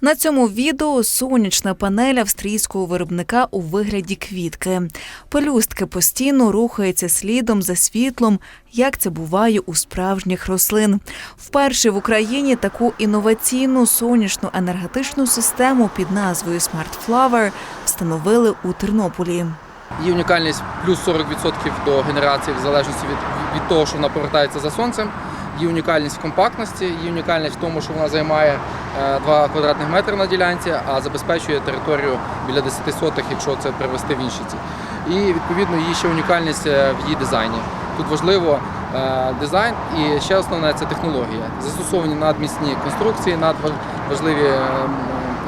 На цьому відео сонячна панель австрійського виробника у вигляді квітки. Пелюстки постійно рухаються слідом за світлом, як це буває у справжніх рослин. Вперше в Україні таку інноваційну сонячну енергетичну систему під назвою Smart Flower встановили у Тернополі. Її унікальність плюс 40% до генерації в залежності від, від того, що вона повертається за сонцем. Її унікальність в компактності, її унікальність в тому, що вона займає 2 квадратних метри на ділянці, а забезпечує територію біля 10 сотих, якщо це привести в інші ці. І відповідно її ще унікальність е, в її дизайні. Тут важливо е, дизайн і ще основне це технологія. Застосовані надмісні конструкції, надважливі е,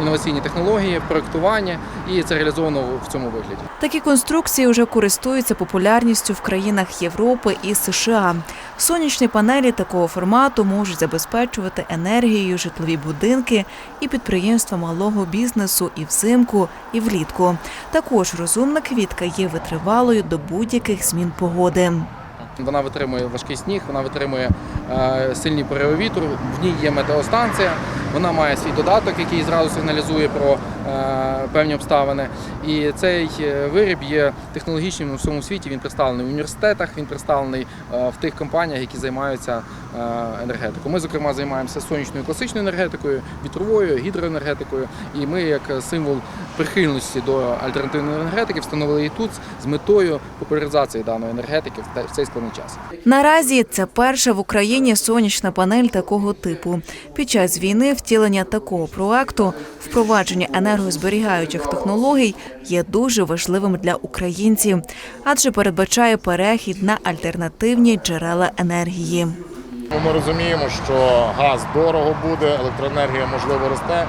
інноваційні технології, проектування, і це реалізовано в цьому вигляді. Такі конструкції вже користуються популярністю в країнах Європи і США. Сонячні панелі такого формату можуть забезпечувати енергією житлові будинки і підприємства малого бізнесу і взимку, і влітку. Також розумна квітка є витривалою до будь-яких змін погоди. Вона витримує важкий сніг, вона витримує е, сильні пориви вітру. В ній є метеостанція. Вона має свій додаток, який зразу сигналізує про певні обставини. І цей е, виріб є технологічним у всьому світі. Він представлений в університетах, він представлений е, в тих компаніях, які займаються е, енергетикою. Ми, зокрема, займаємося сонячною класичною енергетикою, вітровою, гідроенергетикою. І ми, як символ прихильності до альтернативної енергетики, встановили її тут з метою популяризації даної енергетики в цей складний час. Наразі це перша в Україні сонячна панель такого типу. Під час війни втілення такого проекту, впровадження енергозберігаючих технологій є дуже важливим для українців, адже передбачає перехід на альтернативні джерела енергії. Ми розуміємо, що газ дорого буде, електроенергія можливо росте.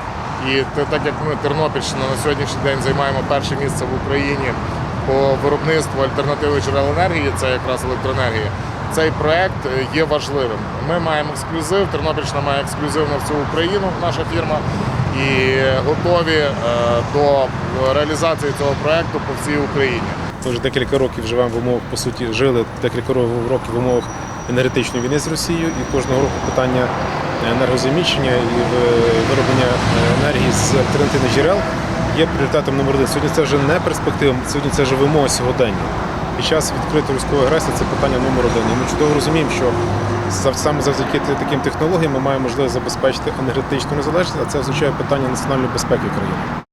І так як ми Тернопільщина на сьогоднішній день займаємо перше місце в Україні по виробництву альтернативних джерел енергії, це якраз електроенергія. Цей проект є важливим. Ми маємо ексклюзив. Тернопільщина має ексклюзив на всю Україну, наша фірма, і готові е, до реалізації цього проекту по всій Україні. Ми вже декілька років живемо в умовах, по суті, жили декілька років в умовах енергетичної війни з Росією, і кожного року питання енергозаміщення і вироблення енергії з альтернативних джерел є пріоритетом номер один. Сьогодні це вже не перспектива, сьогодні це вже вимога сьогодення. Під час відкритої військової агресії це питання номер один. І ми чудово розуміємо, що саме завдяки таким технологіям ми маємо можливість забезпечити енергетичну незалежність, а це означає питання національної безпеки країни.